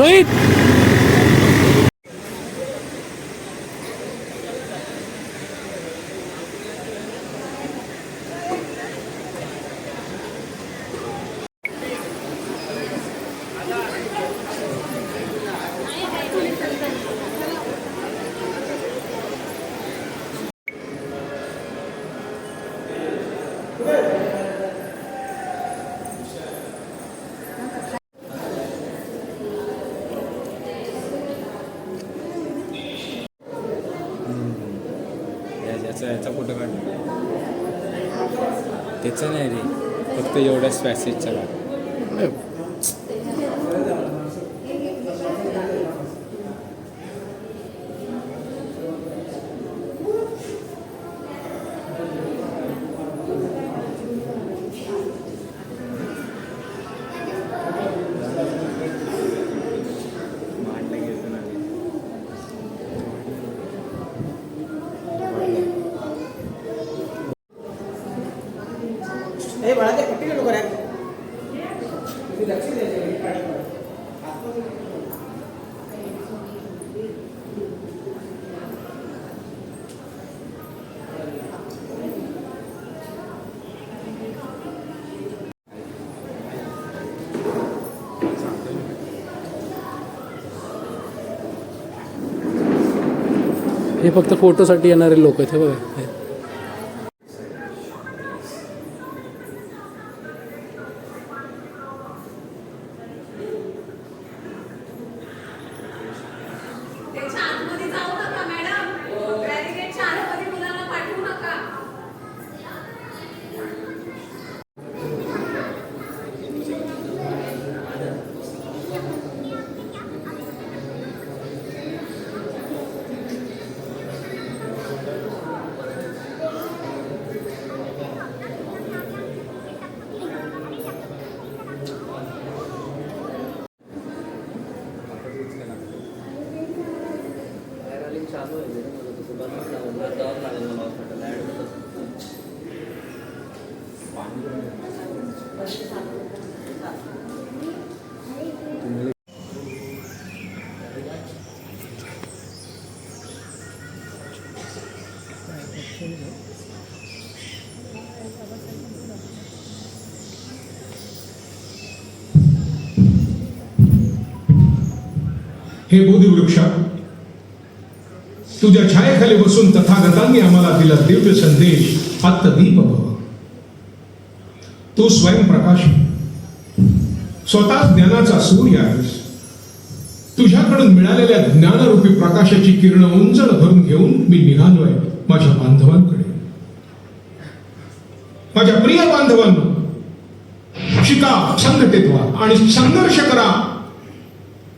रोहित याचा याचा फोटो काढ त्याचा नाही रे. फक्त एवढ्याच पॅसेजचा काढ हे बाळा ते पट्टी नको रे तुम्ही लक्ष द्यायचं पाणी हे फक्त फोटोसाठी येणारे लोक आहेत हे बघा. हे बोधिवृक्ष तुझ्या छायेखाली बसून तथागतांनी आम्हाला दिला दिव्य संदेश आत्मदीप भव. तू स्वयंप्रकाश स्वतः ज्ञानाचा सूर्य आहेस. तुझ्याकडून मिळालेल्या ज्ञानरूपी प्रकाशाची किरण उंचळ भरून घेऊन मी निघालोय माझ्या बांधवांकडे. माझ्या प्रिय बांधवांनो शिका संघटित व्हा आणि संघर्ष करा.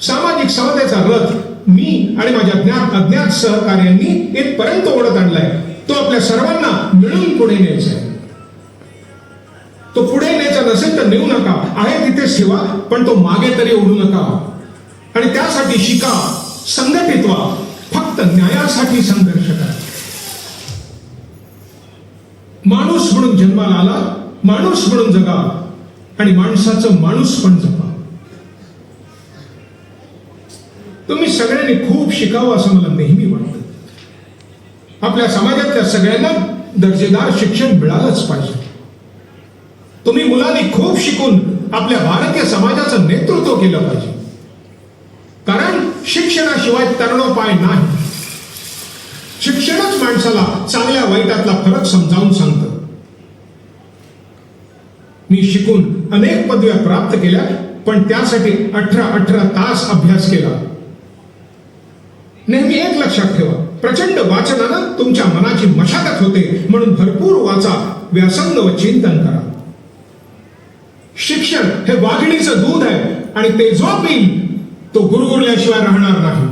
सामाजिक समतेचा रथ मी आणि माझ्या ज्ञात अज्ञात सहकार्यांनी इथपर्यंत ओढत आणलाय. तो आपल्या सर्वांना मिळून पुढे न्यायचा आहे. तो पुढे न्यायचा नसेल तर नेऊ नका. आहे तिथेच ठेवा पण तो मागे तरी ओढू नका. आणि त्यासाठी शिका संघटित व्हा. फक्त न्यायासाठी संघर्ष करा. माणूस म्हणून जन्माला आला माणूस म्हणून जगा. आणि माणसाचं माणूस पण जगा तुम्ही सगळ्यांनी खूप शिकावं असं मला नेहमी वाटतं. आपल्या समाजातल्या सगळ्यांना दर्जेदार शिक्षण मिळालंच पाहिजे. तुम्ही मुलांनी खूप शिकून आपल्या भारतीय समाजाचं नेतृत्व केलं पाहिजे. कारण शिक्षणाशिवाय तरणोपाय नाही. शिक्षणच माणसाला चांगल्या वाईटातला फरक समजावून सांगतं. मी शिकून अनेक पदव्या प्राप्त केल्या पण त्यासाठी अठरा अठरा तास अभ्यास केला. नेहमी एक लक्षात ठेवा. प्रचंड वाचनानं तुमच्या मनाची मशागत होते. म्हणून भरपूर वाचा. व्यासंग व चिंतन करा. शिक्षण हे वाघिणीचं दूध आहे आणि ते जो पिईल तो गुरगुरल्याशिवाय राहणार नाही.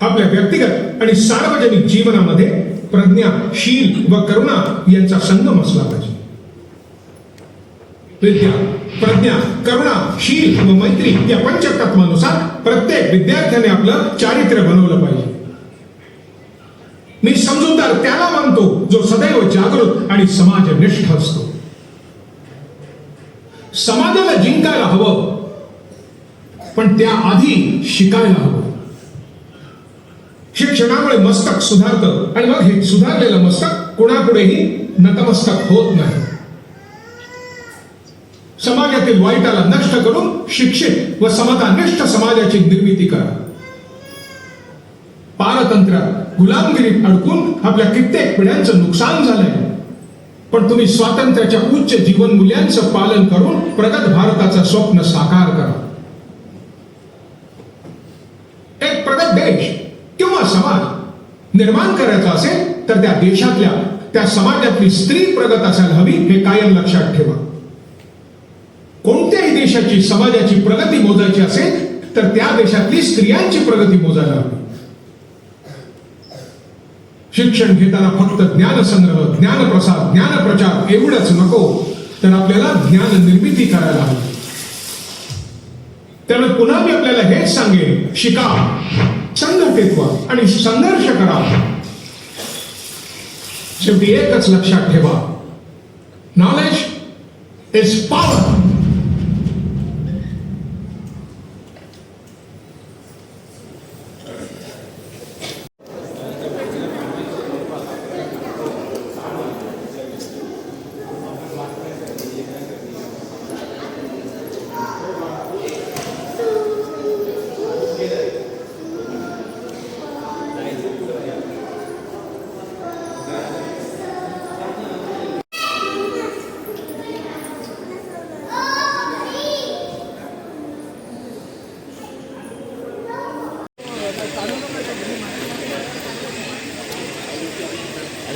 आपल्या व्यक्तिगत आणि सार्वजनिक जीवनामध्ये प्रज्ञा शील व करुणा यांचा संगम असला पाहिजे. विद्या प्रज्ञा करुणा शील व मैत्री या पंचतत्वानुसार प्रत्येक विद्यार्थ्याने आपलं चारित्र्य बनवलं पाहिजे. मी समजूतदार त्याला मानतो जो सदैव जागृत आणि समाजनिष्ठ असतो. समाजाला जिंकायला हवं पण त्याआधी शिकायला हवं. शिक्षणामुळे मस्तक सुधारतं आणि मग हे सुधारलेलं मस्तक कोणापुढेही नतमस्तक होत नाही. समाजातील वाईटाला नष्ट करून शिक्षित व समतानिष्ठ समाजाची निर्मिती करा. पारतंत्र गुलामगिरीत अडकून आपल्या कित्येक पिढ्यांचं नुकसान झालंय. पण तुम्ही स्वातंत्र्याच्या उच्च जीवन मूल्यांचं पालन करून प्रगत भारताचं स्वप्न साकार करा. एक प्रगत देश किंवा समाज निर्माण करायचा असेल तर त्या देशातल्या त्या समाजातली स्त्री प्रगत असायला हवी हे कायम लक्षात ठेवा. कोणत्याही देशाची समाजाची प्रगती मोजायची असेल तर त्या देशातली स्त्रियांची प्रगती मोजायला हवी. शिक्षण घेताना फक्त ज्ञानसंग्रह ज्ञानप्रसार ज्ञानप्रचार एवढंच नको तर आपल्याला ज्ञान निर्मिती करायला हवी. त्यामुळे पुन्हा मी आपल्याला हेच सांगेन शिका संघटित व्हा आणि संघर्ष करा. शेवटी एकच लक्षात ठेवा. नॉलेज इज पॉवर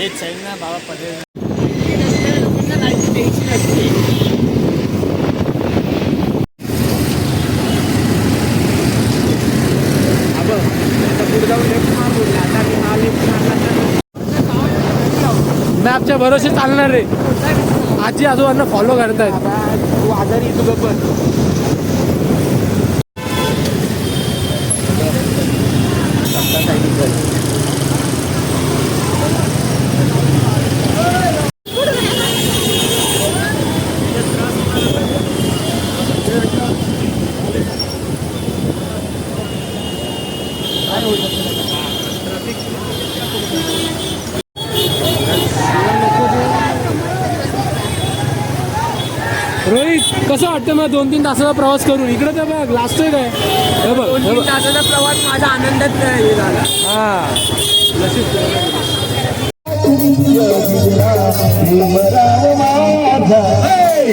अरे चल ना बाबा पडेल मॅपच्या भरोसे चालणार रे आजी आजोबांना फॉलो करतायत. तू आजारी तू गप्पन रोहित कसं वाटतं मग दोन तीन तासाचा प्रवास करून इकडे तर बघ लाजतोय काय हे बघ हे बघ. तासाचा प्रवास माझा आनंदात हे झाला हा नाही